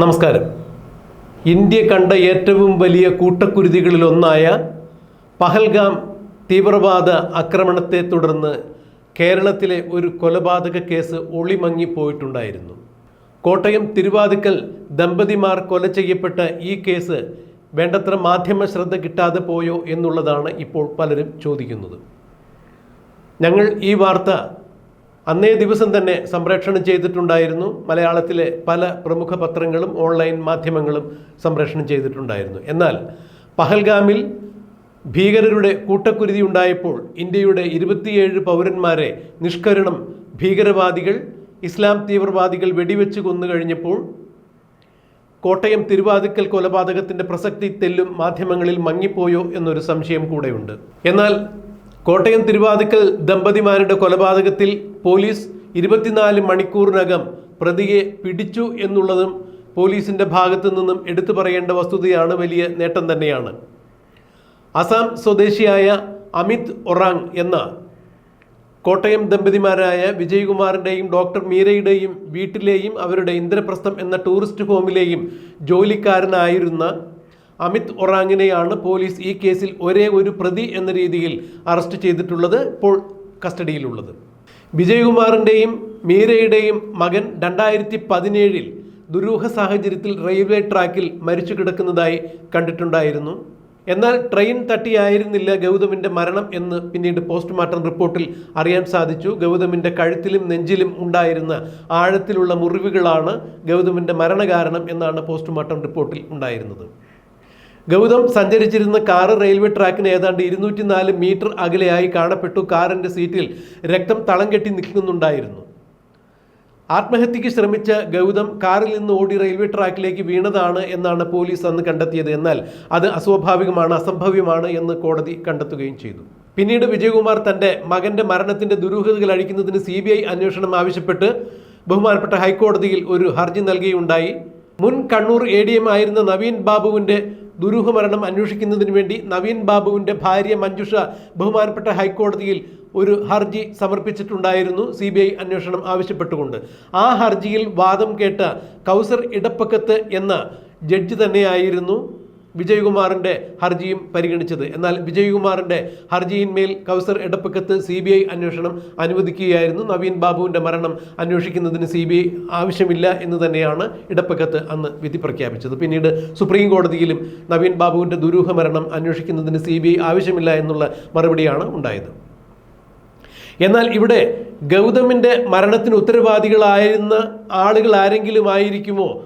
നമസ്കാരം. ഇന്ത്യ കണ്ട ഏറ്റവും വലിയ കൂട്ടക്കുരുതികളിലൊന്നായ പഹൽഗാം തീവ്രവാദ ആക്രമണത്തെ തുടർന്ന് കേരളത്തിലെ ഒരു കൊലപാതക കേസ് ഒളിമങ്ങിപ്പോയിട്ടുണ്ടായിരുന്നു. കോട്ടയം തിരുവാതിക്കൽ ദമ്പതിമാർ കൊല ചെയ്യപ്പെട്ട ഈ കേസ് വേണ്ടത്ര മാധ്യമ ശ്രദ്ധ കിട്ടാതെ പോയോ എന്നുള്ളതാണ് ഇപ്പോൾ പലരും ചോദിക്കുന്നത്. ഞങ്ങൾ ഈ വാർത്ത അന്നേ ദിവസം തന്നെ സംപ്രേഷണം ചെയ്തിട്ടുണ്ടായിരുന്നു. മലയാളത്തിലെ പല പ്രമുഖ പത്രങ്ങളും ഓൺലൈൻ മാധ്യമങ്ങളും സംപ്രേഷണം ചെയ്തിട്ടുണ്ടായിരുന്നു. എന്നാൽ പഹൽഗാമിൽ ഭീകരരുടെ കൂട്ടക്കുരുതി ഉണ്ടായപ്പോൾ ഇന്ത്യയുടെ ഇരുപത്തിയേഴ് പൗരന്മാരെ നിഷ്കരണം ഭീകരവാദികൾ ഇസ്ലാം തീവ്രവാദികൾ വെടിവെച്ച് കൊന്നു കഴിഞ്ഞപ്പോൾ കോട്ടയം തിരുവാതിക്കൽ കൊലപാതകത്തിന്റെ പ്രസക്തി തെല്ലും മാധ്യമങ്ങളിൽ മങ്ങിപ്പോയോ എന്നൊരു സംശയം കൂടെയുണ്ട്. എന്നാൽ കോട്ടയം തിരുവാതിക്കൽ ദമ്പതിമാരുടെ കൊലപാതകത്തിൽ പോലീസ് ഇരുപത്തിനാല് മണിക്കൂറിനകം പ്രതിയെ പിടിച്ചു എന്നുള്ളതും പോലീസിന്റെ ഭാഗത്തു നിന്നും എടുത്തു പറയേണ്ട വസ്തുതയാണ് വലിയ നേട്ടം തന്നെയാണ്. അസാം സ്വദേശിയായ അമിത് ഒറാങ് എന്ന കോട്ടയം ദമ്പതിമാരായ വിജയകുമാറിന്റെയും ഡോക്ടർ മീരയുടെയും വീട്ടിലെയും അവരുടെ ഇന്ദ്രപ്രസ്ഥം എന്ന ടൂറിസ്റ്റ് ഹോമിലെയും ജോലിക്കാരനായിരുന്ന അമിത് ഒറാങ്ങിനെയാണ് പോലീസ് ഈ കേസിൽ ഒരേ ഒരു പ്രതി എന്ന രീതിയിൽ അറസ്റ്റ് ചെയ്തിട്ടുള്ളത് ഇപ്പോൾ കസ്റ്റഡിയിലുള്ളത്. വിജയകുമാറിന്റെയും മീരയുടെയും മകൻ രണ്ടായിരത്തി പതിനേഴിൽ ദുരൂഹ സാഹചര്യത്തിൽ റെയിൽവേ ട്രാക്കിൽ മരിച്ചു കിടക്കുന്നതായി കണ്ടിട്ടുണ്ടായിരുന്നു. എന്നാൽ ട്രെയിൻ തട്ടിയായിരുന്നില്ല ഗൗതമിന്റെ മരണം എന്ന് പിന്നീട് പോസ്റ്റ്മോർട്ടം റിപ്പോർട്ടിൽ അറിയാൻ സാധിച്ചു. ഗൗതമിന്റെ കഴുത്തിലും നെഞ്ചിലും ഉണ്ടായിരുന്ന ആഴത്തിലുള്ള മുറിവുകളാണ് ഗൗതമിന്റെ മരണകാരണം എന്നാണ് പോസ്റ്റ്മോർട്ടം റിപ്പോർട്ടിൽ ഉണ്ടായിരുന്നത്. ഗൗതം സഞ്ചരിച്ചിരുന്ന കാറ് റെയിൽവേ ട്രാക്കിന് ഏതാണ്ട് ഇരുന്നൂറ്റി നാല് മീറ്റർ അകലെയായി കാണപ്പെട്ടു. കാറിന്റെ സീറ്റിൽ രക്തം തളം കെട്ടി നിൽക്കുന്നുണ്ടായിരുന്നു. ആത്മഹത്യയ്ക്ക് ശ്രമിച്ച ഗൗതം കാറിൽ നിന്ന് ഓടി റെയിൽവേ ട്രാക്കിലേക്ക് വീണതാണ് എന്നാണ് പോലീസ് അന്ന് കണ്ടെത്തിയത്. എന്നാൽ അത് അസ്വാഭാവികമാണ് അസംഭവ്യമാണ് എന്ന് കോടതി കണ്ടെത്തുകയും ചെയ്തു. പിന്നീട് വിജയകുമാർ തന്റെ മകന്റെ മരണത്തിന്റെ ദുരൂഹതകൾ അഴിക്കുന്നതിന് സി അന്വേഷണം ആവശ്യപ്പെട്ട് ബഹുമാനപ്പെട്ട ഹൈക്കോടതിയിൽ ഒരു ഹർജി നൽകുകയുണ്ടായി മുൻ കണ്ണൂർ എ ഡി എം ആയിരുന്ന നവീൻ ബാബുവിന്റെ ദുരൂഹ മരണം അന്വേഷിക്കുന്നതിന് വേണ്ടി നവീൻ ബാബുവിന്റെ ഭാര്യ മഞ്ജുഷ ബഹുമാനപ്പെട്ട ഹൈക്കോടതിയിൽ ഒരു ഹർജി സമർപ്പിച്ചിട്ടുണ്ടായിരുന്നു. സി ബി ഐ അന്വേഷണം ആവശ്യപ്പെട്ടുകൊണ്ട്. ആ ഹർജിയിൽ വാദം കേട്ട കൗസർ ഇടപ്പക്കത്ത് എന്ന ജഡ്ജി തന്നെയായിരുന്നു. വിജയകുമാറിന്റെ ഹർജിയും പരിഗണിച്ചത്. എന്നാൽ വിജയകുമാറിന്റെ ഹർജിയിന്മേൽ Kauser Edappagath C B I അന്വേഷണം അനുവദിക്കുകയായിരുന്നു. നവീൻ ബാബുവിന്റെ മരണം അന്വേഷിക്കുന്നതിന് സി ബി ഐ ആവശ്യമില്ല എന്ന് തന്നെയാണ് ഇടപ്പക്കത്ത് അന്ന് വിധി പ്രഖ്യാപിച്ചത്. പിന്നീട് സുപ്രീം കോടതിയിലും നവീൻ ബാബുവിന്റെ ദുരൂഹ മരണം അന്വേഷിക്കുന്നതിന് സി ബി ഐ ആവശ്യമില്ല എന്നുള്ള മറുപടിയാണ് ഉണ്ടായത്. എന്നാൽ ഇവിടെ ഗൗതമിന്റെ മരണത്തിന് ഉത്തരവാദികളായിരുന്ന ആളുകൾ ആരെങ്കിലും ആയിരിക്കുമോ?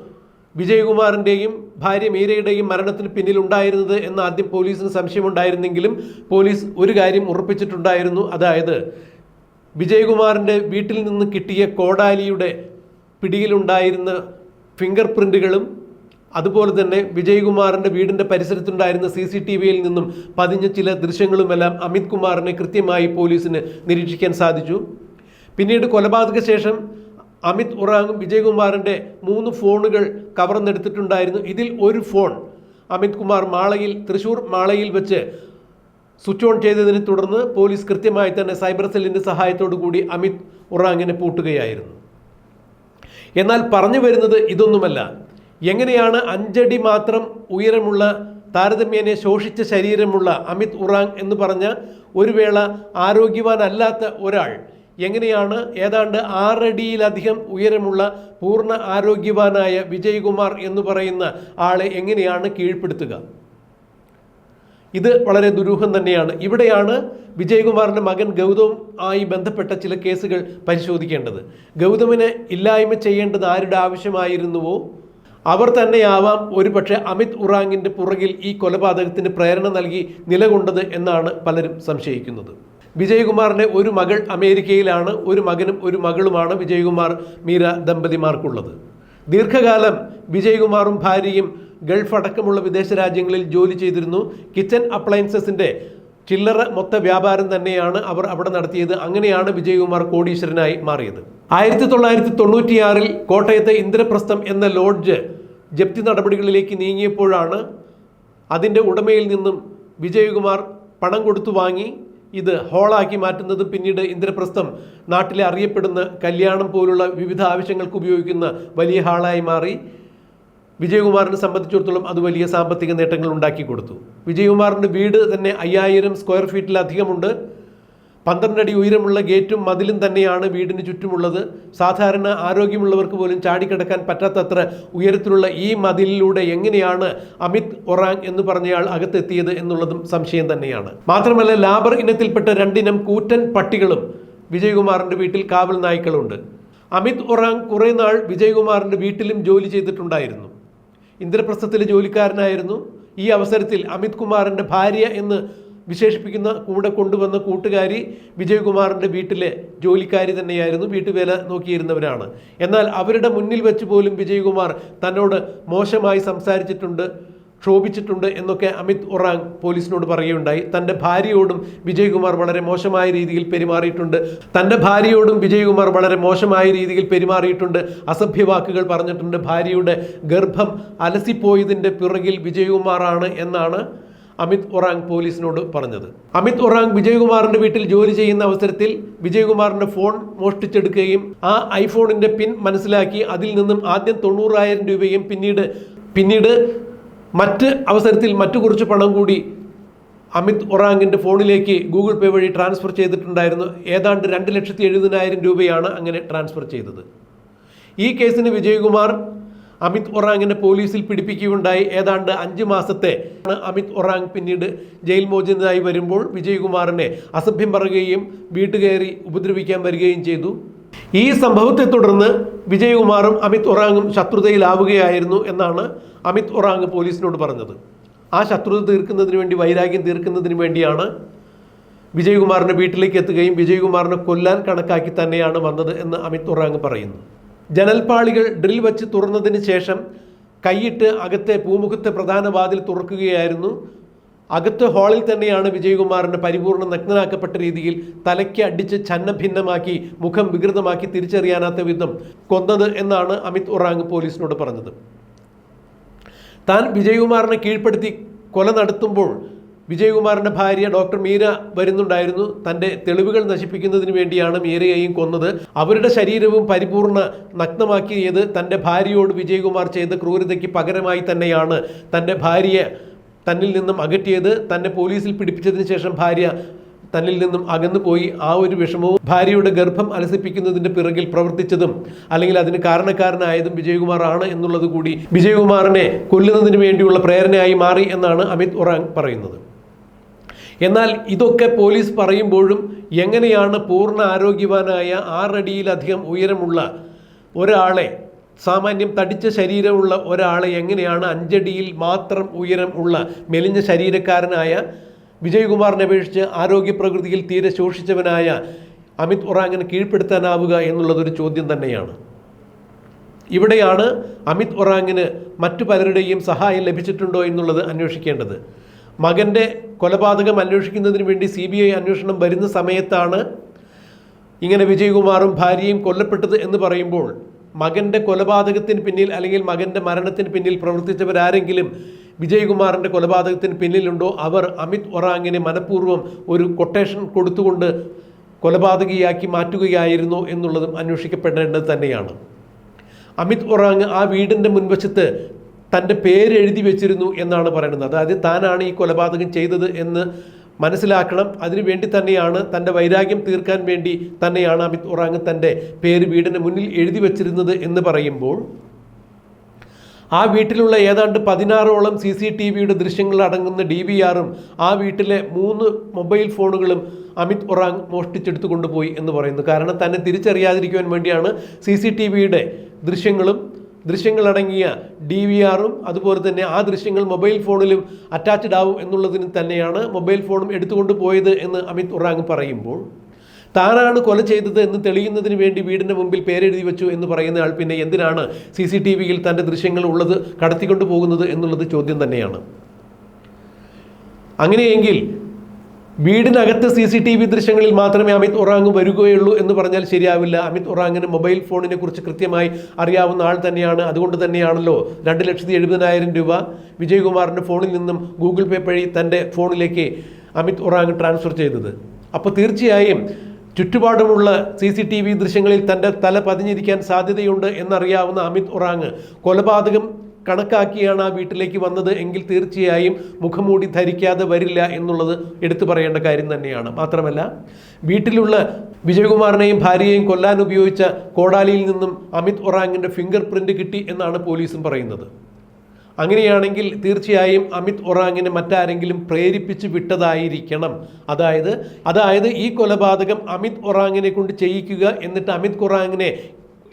വിജയകുമാറിന്റെയും ഭാര്യ മീരയുടെയും മരണത്തിന് പിന്നിലുണ്ടായിരുന്നത് എന്ന് ആദ്യം പോലീസിന് സംശയമുണ്ടായിരുന്നെങ്കിലും പോലീസ് ഒരു കാര്യം ഉറപ്പിച്ചിട്ടുണ്ടായിരുന്നു. അതായത് വിജയകുമാറിന്റെ വീട്ടിൽ നിന്ന് കിട്ടിയ കോടാലിയുടെ പിടിയിലുണ്ടായിരുന്ന ഫിംഗർ പ്രിന്റുകളും അതുപോലെ തന്നെ വിജയകുമാറിന്റെ വീടിന്റെ പരിസരത്തുണ്ടായിരുന്ന സി സി ടി വിയിൽ നിന്നും പതിഞ്ഞ ചില ദൃശ്യങ്ങളുമെല്ലാം അമിത് കുമാറിനെ കൃത്യമായി പോലീസിന് നിരീക്ഷിക്കാൻ സാധിച്ചു. പിന്നീട് കൊലപാതക ശേഷം അമിത് ഉറാങ്ങും വിജയകുമാറിന്റെ മൂന്ന് ഫോണുകൾ കവർന്നെടുത്തിട്ടുണ്ടായിരുന്നു. ഇതിൽ ഒരു ഫോൺ അമിത് കുമാർ മാളയിൽ തൃശൂർ മാളയിൽ വെച്ച് സ്വിച്ച് ഓൺ ചെയ്തതിനെ തുടർന്ന് പോലീസ് കൃത്യമായി തന്നെ സൈബർ സെല്ലിന്റെ സഹായത്തോടു കൂടി അമിത് ഉറാങ്ങിനെ പൂട്ടുകയായിരുന്നു. എന്നാൽ പറഞ്ഞു വരുന്നത് ഇതൊന്നുമല്ല. എങ്ങനെയാണ് അഞ്ചടി മാത്രം ഉയരമുള്ള താരതമ്യേനെ ശോഷിച്ച ശരീരമുള്ള അമിത് ഉറാങ് എന്ന് പറഞ്ഞ ഒരു വേള ആരോഗ്യവാനല്ലാത്ത ഒരാൾ എങ്ങനെയാണ് ഏതാണ്ട് ആറടിയിലധികം ഉയരമുള്ള പൂർണ ആരോഗ്യവാനായ വിജയകുമാർ എന്ന് പറയുന്ന ആളെ എങ്ങനെയാണ് കീഴ്പ്പെടുത്തുക? ഇത് വളരെ ദുരൂഹം തന്നെയാണ്. ഇവിടെയാണ് വിജയകുമാറിന്റെ മകൻ ഗൗതം ആയി ബന്ധപ്പെട്ട ചില കേസുകൾ പരിശോധിക്കേണ്ടത്. ഗൗതമിനെ ഇല്ലായ്മ ചെയ്യേണ്ടത് ആരുടെ ആവശ്യമായിരുന്നുവോ? അവർ തന്നെയാവാം ഒരുപക്ഷെ അമിത് ഉറാങ്ങിന്റെ പുറകിൽ ഈ കൊലപാതകത്തിന് പ്രേരണ നൽകി നിലകൊണ്ടത് എന്നാണ് പലരും സംശയിക്കുന്നത്. വിജയകുമാറിന്റെ ഒരു മകൾ അമേരിക്കയിലാണ് ഒരു മകനും ഒരു മകളുമാണ് വിജയകുമാർ മീര ദമ്പതിമാർക്കുള്ളത്. ദീർഘകാലം വിജയകുമാറും ഭാര്യയും ഗൾഫ് അടക്കമുള്ള വിദേശ രാജ്യങ്ങളിൽ ജോലി ചെയ്തിരുന്നു. കിച്ചൺ അപ്ലയൻസസിന്റെ ചില്ലറ മൊത്ത വ്യാപാരം തന്നെയാണ് അവർ അവിടെ നടത്തിയത്. അങ്ങനെയാണ് വിജയകുമാർ കോടീശ്വരനായി മാറിയത്. ആയിരത്തി തൊള്ളായിരത്തി തൊണ്ണൂറ്റിയാറിൽ കോട്ടയത്തെ ഇന്ദ്രപ്രസ്ഥം എന്ന ലോഡ്ജ് ജപ്തി നടപടികളിലേക്ക് നീങ്ങിയപ്പോഴാണ് അതിന്റെ ഉടമയിൽ നിന്നും വിജയകുമാർ പണം കൊടുത്തു വാങ്ങി ഇത് ഹോളാക്കി മാറ്റുന്നത് പിന്നീട് ഇന്ദ്രപ്രസ്ഥം നാട്ടിലെ അറിയപ്പെടുന്ന കല്യാണം പോലുള്ള വിവിധ ആവശ്യങ്ങൾക്ക് ഉപയോഗിക്കുന്ന വലിയ ഹാളായി മാറി. വിജയകുമാറിനെ സംബന്ധിച്ചിടത്തോളം അത് വലിയ സാമ്പത്തിക നേട്ടങ്ങൾ ഉണ്ടാക്കി കൊടുത്തു. വിജയകുമാറിന്റെ വീട് തന്നെ അയ്യായിരം സ്ക്വയർ ഫീറ്റിലധികമുണ്ട്. പന്ത്രണ്ട് അടി ഉയരമുള്ള ഗേറ്റും മതിലും തന്നെയാണ് വീടിന് ചുറ്റുമുള്ളത്. സാധാരണ ആരോഗ്യമുള്ളവർക്ക് പോലും ചാടിക്കിടക്കാൻ പറ്റാത്തത്ര ഉയരത്തിലുള്ള ഈ മതിലിലൂടെ എങ്ങനെയാണ് അമിത് ഒറാങ് എന്ന് പറഞ്ഞയാൾ അകത്തെത്തിയത് എന്നുള്ളതും സംശയം തന്നെയാണ്. മാത്രമല്ല ലാബർ ഇനത്തിൽപ്പെട്ട രണ്ടിനം കൂറ്റൻ പട്ടികളും വിജയകുമാറിന്റെ വീട്ടിൽ കാവൽ നായ്ക്കളുണ്ട്. അമിത് ഒറാങ് കുറേ നാൾ വിജയകുമാറിന്റെ വീട്ടിലും ജോലി ചെയ്തിട്ടുണ്ടായിരുന്നു. ഇന്ദ്രപ്രസ്ഥത്തിലെ ജോലിക്കാരനായിരുന്നു. ഈ അവസരത്തിൽ അമിത് കുമാറിന്റെ ഭാര്യ എന്ന് വിശേഷിപ്പിക്കുന്ന കൂടെ കൊണ്ടുവന്ന കൂട്ടുകാരി വിജയകുമാറിന്റെ വീട്ടിലെ ജോലിക്കാരി തന്നെയായിരുന്നു. വീട്ടുവേല നോക്കിയിരുന്നവരാണ്. എന്നാൽ അവരുടെ മുന്നിൽ വെച്ച് പോലും വിജയകുമാർ തന്നോട് മോശമായി സംസാരിച്ചിട്ടുണ്ട് ക്ഷോഭിച്ചിട്ടുണ്ട് എന്നൊക്കെ അമിത് ഒറാങ് പോലീസിനോട് പറയുകയുണ്ടായി. തന്റെ ഭാര്യയോടും വിജയകുമാർ വളരെ മോശമായ രീതിയിൽ പെരുമാറിയിട്ടുണ്ട്. തന്റെ ഭാര്യയോടും വിജയകുമാർ വളരെ മോശമായ രീതിയിൽ പെരുമാറിയിട്ടുണ്ട്. അസഭ്യവാക്കുകൾ പറഞ്ഞിട്ടുണ്ട്. ഭാര്യയുടെ ഗർഭം അലസിപ്പോയതിന്റെ പിറകിൽ വിജയകുമാറാണ് എന്നാണ് അമിത് ഒറാങ് പോലീസിനോട് പറഞ്ഞത്. അമിത് ഒറാങ് വിജയകുമാറിന്റെ വീട്ടിൽ ജോലി ചെയ്യുന്ന അവസരത്തിൽ വിജയകുമാറിന്റെ ഫോൺ മോഷ്ടിച്ചെടുക്കുകയും ആ ഐഫോണിന്റെ പിൻ മനസ്സിലാക്കി അതിൽ നിന്നും ആദ്യം തൊണ്ണൂറായിരം രൂപയും പിന്നീട് പിന്നീട് മറ്റ് അവസരത്തിൽ മറ്റു കുറച്ച് പണം കൂടി അമിത് ഒറാങ്ങിന്റെ ഫോണിലേക്ക് ഗൂഗിൾ പേ വഴി ട്രാൻസ്ഫർ ചെയ്തിട്ടുണ്ടായിരുന്നു. ഏതാണ്ട് രണ്ട് ലക്ഷത്തി എഴുപതിനായിരം രൂപയാണ് അങ്ങനെ ട്രാൻസ്ഫർ ചെയ്തത്. ഈ കേസിന് വിജയകുമാർ അമിത് ഒറാങ്ങിനെ പോലീസിൽ പിടിപ്പിക്കുകയുണ്ടായി. ഏതാണ്ട് അഞ്ച് മാസത്തെ അമിത് ഒറാങ് പിന്നീട് ജയിൽ മോചിതനായി വരുമ്പോൾ വിജയകുമാറിനെ അസഭ്യം പറയുകയും വീട്ടുകയറി ഉപദ്രവിക്കാൻ വരികയും ചെയ്തു. ഈ സംഭവത്തെ തുടർന്ന് വിജയകുമാറും അമിത് ഒറാങ്ങും ശത്രുതയിലാവുകയായിരുന്നു എന്നാണ് അമിത് ഒറാങ് പോലീസിനോട് പറഞ്ഞത്. ആ ശത്രുത തീർക്കുന്നതിന് വേണ്ടി വൈരാഗ്യം തീർക്കുന്നതിന് വേണ്ടിയാണ് വിജയകുമാറിന്റെ വീട്ടിലേക്ക് എത്തുകയും വിജയകുമാറിനെ കൊല്ലാൻ കണക്കാക്കി തന്നെയാണ് വന്നത് എന്ന് അമിത് ഒറാങ് പറയുന്നു. ജനൽപ്പാളികൾ ഡ്രിൽ വച്ച് തുറന്നതിന് ശേഷം കൈയിട്ട് അകത്തെ പൂമുഖത്തെ പ്രധാന വാതിൽ തുറക്കുകയായിരുന്നു. അകത്ത് ഹാളിൽ തന്നെയാണ് വിജയകുമാറിനെ പരിപൂർണ നഗ്നനാക്കപ്പെട്ട രീതിയിൽ തലയ്ക്ക് അടിച്ച് ഛന്ന ഭിന്നമാക്കി മുഖം വികൃതമാക്കി തിരിച്ചറിയാനാത്ത വിധം കൊന്നത് എന്നാണ് അമിത് ഒറാങ് പോലീസിനോട് പറഞ്ഞത്. താൻ വിജയകുമാറിനെ കീഴ്പ്പെടുത്തി കൊല നടത്തുമ്പോൾ വിജയകുമാറിന്റെ ഭാര്യ ഡോക്ടർ മീര വരുന്നുണ്ടായിരുന്നു. തന്റെ തെളിവുകൾ നശിപ്പിക്കുന്നതിന് വേണ്ടിയാണ് മീരയെയും കൊന്നത്. അവരുടെ ശരീരവും പരിപൂർണ നഗ്നമാക്കിയത് തന്റെ ഭാര്യയോട് വിജയകുമാർ ചെയ്ത ക്രൂരതയ്ക്ക് പകരമായി തന്നെയാണ്. തന്റെ ഭാര്യയെ തന്നിൽ നിന്നും അകറ്റിയത് തന്നെ പോലീസിൽ പിടിപ്പിച്ചതിന് ശേഷം ഭാര്യ തന്നിൽ നിന്നും അകന്നു പോയി. ആ ഒരു വിഷമവും ഭാര്യയുടെ ഗർഭം അലസിപ്പിക്കുന്നതിന്റെ പിറകിൽ പ്രവർത്തിച്ചതും അല്ലെങ്കിൽ അതിന് കാരണക്കാരനായതും വിജയകുമാർ ആണ് എന്നുള്ളത് കൂടി വിജയകുമാറിനെ കൊല്ലുന്നതിന് വേണ്ടിയുള്ള പ്രേരണയായി മാറി എന്നാണ് അമിത് ഒറാങ് പറയുന്നത്. എന്നാൽ ഇതൊക്കെ പോലീസ് പറയുമ്പോഴും എങ്ങനെയാണ് പൂർണ ആരോഗ്യവാനായ ആറടിയിലധികം ഉയരമുള്ള ഒരാളെ സാമാന്യം തടിച്ച ശരീരമുള്ള ഒരാളെ എങ്ങനെയാണ് അഞ്ചടിയിൽ മാത്രം ഉയരം ഉള്ള മെലിഞ്ഞ ശരീരക്കാരനായ വിജയകുമാറിനെ അപേക്ഷിച്ച് ആരോഗ്യ പ്രകൃതിയിൽ തീരെ ശോഷിച്ചവനായ അമിത് ഒറാങ്ങിനെ കീഴ്പ്പെടുത്താനാവുക എന്നുള്ളതൊരു ചോദ്യം തന്നെയാണ്. ഇവിടെയാണ് അമിത് ഒറാങ്ങിന് മറ്റു പലരുടെയും സഹായം ലഭിച്ചിട്ടുണ്ടോ എന്നുള്ളത് അന്വേഷിക്കേണ്ടത്. മകന്റെ കൊലപാതകം അന്വേഷിക്കുന്നതിന് വേണ്ടി സി ബി ഐ അന്വേഷണം വരുന്ന സമയത്താണ് ഇങ്ങനെ വിജയകുമാറും ഭാര്യയും കൊല്ലപ്പെട്ടത് എന്ന് പറയുമ്പോൾ മകന്റെ കൊലപാതകത്തിന് പിന്നിൽ അല്ലെങ്കിൽ മകന്റെ മരണത്തിന് പിന്നിൽ പ്രവർത്തിച്ചവരാരെങ്കിലും വിജയകുമാറിന്റെ കൊലപാതകത്തിന് പിന്നിലുണ്ടോ? അവർ അമിത് ഒറാങ്ങിനെ മനഃപൂർവം ഒരു കൊട്ടേഷൻ കൊടുത്തുകൊണ്ട് കൊലപാതകിയാക്കി മാറ്റുകയായിരുന്നു എന്നുള്ളതും അന്വേഷിക്കപ്പെടേണ്ടത് തന്നെയാണ്. അമിത് ഒറാങ് ആ വീടിന്റെ മുൻവശത്ത് തന്റെ പേര് എഴുതി വെച്ചിരുന്നു എന്നാണ് പറയുന്നത്. അതായത് താനാണ് ഈ കൊലപാതകം ചെയ്തത് എന്ന് മനസ്സിലാക്കണം. അതിനുവേണ്ടി തന്നെയാണ് തന്റെ വൈരാഗ്യം തീർക്കാൻ വേണ്ടി തന്നെയാണ് അമിത് ഒറാങ് തന്റെ പേര് വീടിന് മുന്നിൽ എഴുതി വച്ചിരുന്നത് എന്ന് പറയുമ്പോൾ ആ വീട്ടിലുള്ള ഏതാണ്ട് പതിനാറോളം സി സി ടി വിയുടെ ദൃശ്യങ്ങൾ അടങ്ങുന്ന ഡി വി ആറും ആ വീട്ടിലെ മൂന്ന് മൊബൈൽ ഫോണുകളും അമിത് ഒറാങ് മോഷ്ടിച്ചെടുത്തു കൊണ്ടുപോയി എന്ന് പറയുന്നു. കാരണം തന്നെ തിരിച്ചറിയാതിരിക്കുവാൻ വേണ്ടിയാണ് സി സി ടി വിയുടെ ദൃശ്യങ്ങളും ദൃശ്യങ്ങളടങ്ങിയ ഡി വി ആറും അതുപോലെ തന്നെ ആ ദൃശ്യങ്ങൾ മൊബൈൽ ഫോണിലും അറ്റാച്ച്ഡ് ആവും എന്നുള്ളതിന് തന്നെയാണ് മൊബൈൽ ഫോണും എടുത്തുകൊണ്ട് പോയത് എന്ന് അമിത് ഒറാങ് പറയുമ്പോൾ താനാണ് കൊല ചെയ്തത് എന്ന് തെളിയുന്നതിന് വേണ്ടി വീടിന്റെ മുമ്പിൽ പേരെഴുതി വെച്ചു എന്ന് പറയുന്ന ആൾ പിന്നെ എന്തിനാണ് സി സി ടി വിയിൽ തന്റെ ദൃശ്യങ്ങൾ ഉള്ളത് കടത്തിക്കൊണ്ടു പോകുന്നത് എന്നുള്ളത് ചോദ്യം തന്നെയാണ്. അങ്ങനെയെങ്കിൽ വീടിനകത്ത് സി സി ടി വി ദൃശ്യങ്ങളിൽ മാത്രമേ അമിത് ഒറാങ് വരികയുള്ളൂ എന്ന് പറഞ്ഞാൽ ശരിയാവില്ല. അമിത് ഒറാങ്ങിന് മൊബൈൽ ഫോണിനെ കുറിച്ച് കൃത്യമായി അറിയാവുന്ന ആൾ തന്നെയാണ്. അതുകൊണ്ട് തന്നെയാണല്ലോ രണ്ട് ലക്ഷത്തി എഴുപതിനായിരം രൂപ വിജയകുമാറിന്റെ ഫോണിൽ നിന്നും ഗൂഗിൾ പേ വഴി തന്റെ ഫോണിലേക്ക് അമിത് ഒറാങ് ട്രാൻസ്ഫർ ചെയ്തത്. അപ്പോൾ തീർച്ചയായും ചുറ്റുപാടുമുള്ള സി സി ടി വി ദൃശ്യങ്ങളിൽ തന്റെ തല പതിഞ്ഞിരിക്കാൻ സാധ്യതയുണ്ട് എന്നറിയാവുന്ന അമിത് ഒറാങ് കൊലപാതകം കണക്കാക്കിയാണ് ആ വീട്ടിലേക്ക് വന്നത്. എങ്കിൽ തീർച്ചയായും മുഖംമൂടി ധരിക്കാതെ വരില്ല എന്നുള്ളത് എടുത്തു പറയേണ്ട കാര്യം തന്നെയാണ്. മാത്രമല്ല വീട്ടിലുള്ള വിജയകുമാറിനെയും ഭാര്യയെയും കൊല്ലാൻ ഉപയോഗിച്ച കോടാലിയിൽ നിന്നും അമിത് ഒറാങ്ങിന്റെ ഫിംഗർ പ്രിന്റ് കിട്ടി എന്നാണ് പോലീസും പറയുന്നത്. അങ്ങനെയാണെങ്കിൽ തീർച്ചയായും അമിത് ഒറാങ്ങിനെ മറ്റാരെങ്കിലും പ്രേരിപ്പിച്ച് വിട്ടതായിരിക്കണം. അതായത് അതായത് ഈ കൊലപാതകം അമിത് ഒറാങ്ങിനെ കൊണ്ട് ചെയ്യിക്കുക എന്നിട്ട് അമിത് ഒറാങ്ങിനെ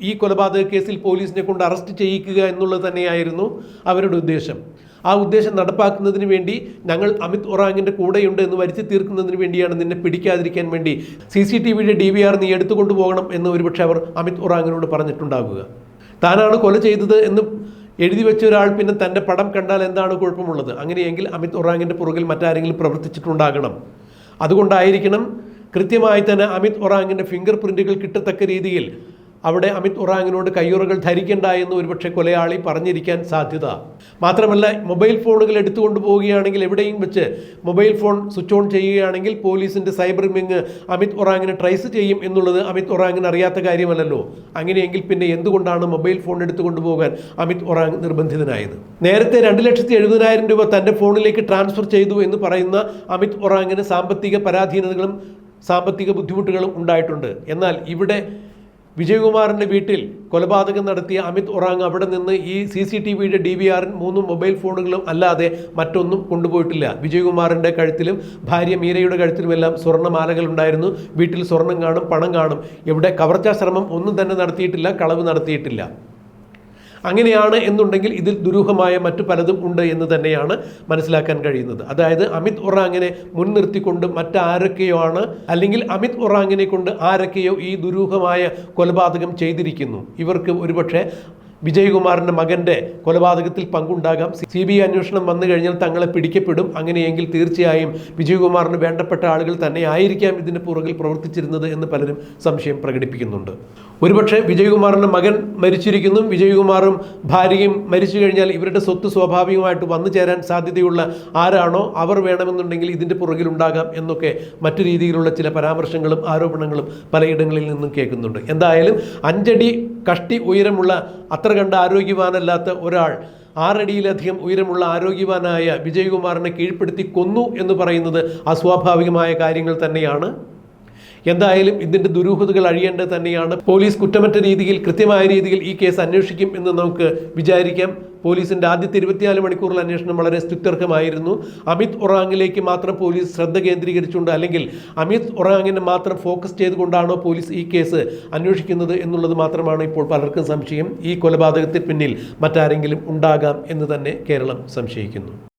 ഈ കൊലപാതക കേസിൽ പോലീസിനെ കൊണ്ട് അറസ്റ്റ് ചെയ്യിക്കുക എന്നുള്ളത് തന്നെയായിരുന്നു അവരുടെ ഉദ്ദേശം. ആ ഉദ്ദേശം നടപ്പാക്കുന്നതിന് വേണ്ടി ഞങ്ങൾ അമിത് ഒറാങ്ങിന്റെ കൂടെയുണ്ട് എന്ന് വരുത്തി തീർക്കുന്നതിന് വേണ്ടിയാണ് നിന്നെ പിടിക്കാതിരിക്കാൻ വേണ്ടി സി സി ടി വിയുടെ ഡി വി ആർ നീ എടുത്തുകൊണ്ട് പോകണം എന്ന് ഒരുപക്ഷെ അവർ അമിത് ഒറാങ്ങിനോട് പറഞ്ഞിട്ടുണ്ടാവുക. താനാണ് കൊല ചെയ്തത് എന്ന് എഴുതി വെച്ച ഒരാൾ പിന്നെ തന്റെ പടം കണ്ടാൽ എന്താണ് കുഴപ്പമുള്ളത്? അങ്ങനെയെങ്കിൽ അമിത് ഒറാങ്ങിന്റെ പുറകിൽ മറ്റാരെങ്കിലും പ്രവർത്തിച്ചിട്ടുണ്ടാകണം. അതുകൊണ്ടായിരിക്കണം കൃത്യമായി തന്നെ അമിത് ഒറാങ്ങിന്റെ ഫിംഗർ പ്രിന്റുകൾ കിട്ടത്തക്ക രീതിയിൽ അവിടെ അമിത് ഉറാങ്ങിനോട് കയ്യുറകൾ ധരിക്കണ്ട എന്ന് ഒരുപക്ഷെ കൊലയാളി പറഞ്ഞിരിക്കാൻ സാധ്യത. മാത്രമല്ല മൊബൈൽ ഫോണുകൾ എടുത്തുകൊണ്ട് പോവുകയാണെങ്കിൽ എവിടെയും വെച്ച് മൊബൈൽ ഫോൺ സ്വിച്ച് ഓൺ ചെയ്യുകയാണെങ്കിൽ പോലീസിന്റെ സൈബർ വിങ് അമിത് ഒറാങ്ങിനെ ട്രേസ് ചെയ്യും എന്നുള്ളത് അമിത് ഒറാങ്ങിന് അറിയാത്ത കാര്യമല്ലല്ലോ. അങ്ങനെയെങ്കിൽ പിന്നെ എന്തുകൊണ്ടാണ് മൊബൈൽ ഫോൺ എടുത്തുകൊണ്ട് പോകാൻ അമിത് ഒറാങ് നിർബന്ധിതനായത്? നേരത്തെ രണ്ട് ലക്ഷത്തി എഴുപതിനായിരം രൂപ തന്റെ ഫോണിലേക്ക് ട്രാൻസ്ഫർ ചെയ്തു എന്ന് പറയുന്ന അമിത് ഒറാങ്ങിന് സാമ്പത്തിക പരാധീനതകളും സാമ്പത്തിക ബുദ്ധിമുട്ടുകളും ഉണ്ടായിട്ടുണ്ട്. എന്നാൽ ഇവിടെ വിജയകുമാറിന്റെ വീട്ടിൽ കൊലപാതകം നടത്തിയ അമിത് ഒറാങ് അവിടെ നിന്ന് ഈ സി സി ടി വിയുടെ ഡി വി ആറിൻ മൂന്നും മൊബൈൽ ഫോണുകളും അല്ലാതെ മറ്റൊന്നും കൊണ്ടുപോയിട്ടില്ല. വിജയകുമാറിന്റെ കഴുത്തിലും ഭാര്യ മീരയുടെ കഴുത്തിലുമെല്ലാം സ്വർണമാലകൾ ഉണ്ടായിരുന്നു. വീട്ടിൽ സ്വർണം കാണും പണം കാണും. ഇവിടെ കവർച്ചാ ശ്രമം ഒന്നും തന്നെ നടത്തിയിട്ടില്ല കളവ് നടത്തിയിട്ടില്ല. അങ്ങനെയാണ് എന്നുണ്ടെങ്കിൽ ഇതിൽ ദുരൂഹമായ മറ്റു പലതും ഉണ്ട് എന്ന് തന്നെയാണ് മനസ്സിലാക്കാൻ കഴിയുന്നത്. അതായത് അമിത് ഒറാങ്ങിനെ മുൻനിർത്തിക്കൊണ്ട് മറ്റാരൊക്കെയോ ആണ് അല്ലെങ്കിൽ അമിത് ഒറാങ്ങിനെ കൊണ്ട് ആരൊക്കെയോ ഈ ദുരൂഹമായ കൊലപാതകം ചെയ്തിരിക്കുന്നു. ഇവർക്ക് ഒരുപക്ഷെ വിജയകുമാറിന്റെ മകന്റെ കൊലപാതകത്തിൽ പങ്കുണ്ടാകാം. സി ബി ഐ അന്വേഷണം വന്നു കഴിഞ്ഞാൽ തങ്ങളെ പിടിക്കപ്പെടും. അങ്ങനെയെങ്കിൽ തീർച്ചയായും വിജയകുമാറിന് വേണ്ടപ്പെട്ട ആളുകൾ തന്നെ ആയിരിക്കാം ഇതിന് പുറകിൽ പ്രവർത്തിച്ചിരുന്നത് എന്ന് പലരും സംശയം പ്രകടിപ്പിക്കുന്നുണ്ട്. ഒരുപക്ഷെ വിജയകുമാറിന്റെ മകൻ മരിച്ചിരിക്കുന്നു. വിജയകുമാറും ഭാര്യയും മരിച്ചു കഴിഞ്ഞാൽ ഇവരുടെ സ്വത്ത് സ്വാഭാവികമായിട്ട് വന്നു ചേരാൻ സാധ്യതയുള്ള ആരാണോ അവർ വേണമെന്നുണ്ടെങ്കിൽ ഇതിന്റെ പുറകിലുണ്ടാകാം എന്നൊക്കെ മറ്റു രീതിയിലുള്ള ചില പരാമർശങ്ങളും ആരോപണങ്ങളും പലയിടങ്ങളിൽ നിന്നും കേൾക്കുന്നുണ്ട്. എന്തായാലും അഞ്ചടി കഷ്ടി ഉയരമുള്ള അത്ര കണ്ട ആരോഗ്യവാനല്ലാത്ത ഒരാൾ ആറടിയിലധികം ഉയരമുള്ള ആരോഗ്യവാനായ വിജയകുമാറിനെ കീഴ്പ്പെടുത്തി കൊന്നു എന്ന് പറയുന്നത് അസ്വാഭാവികമായ കാര്യങ്ങൾ തന്നെയാണ്. എന്തായാലും ഇതിന്റെ ദുരൂഹതകൾ അഴിയേണ്ടത് തന്നെയാണ്. പോലീസ് കുറ്റമറ്റ രീതിയിൽ കൃത്യമായ രീതിയിൽ ഈ കേസ് അന്വേഷിക്കും എന്ന് നമുക്ക് വിചാരിക്കാം. പോലീസിന്റെ ആദ്യത്തെ ഇരുപത്തിനാല് മണിക്കൂറിൽ അന്വേഷണം വളരെ സ്തുത്യർഹമായിരുന്നു. അമിത് ഒറാങ്ങിലേക്ക് മാത്രം പോലീസ് ശ്രദ്ധ കേന്ദ്രീകരിച്ചുകൊണ്ട് അല്ലെങ്കിൽ അമിത് ഒറാങ്ങിനെ മാത്രം ഫോക്കസ് ചെയ്തുകൊണ്ടാണോ പോലീസ് ഈ കേസ് അന്വേഷിക്കുന്നത് എന്നുള്ളത് മാത്രമാണ് ഇപ്പോൾ പലർക്കും സംശയം. ഈ കൊലപാതകത്തിന് പിന്നിൽ മറ്റാരെങ്കിലും ഉണ്ടാകാം എന്ന് തന്നെ കേരളം സംശയിക്കുന്നു.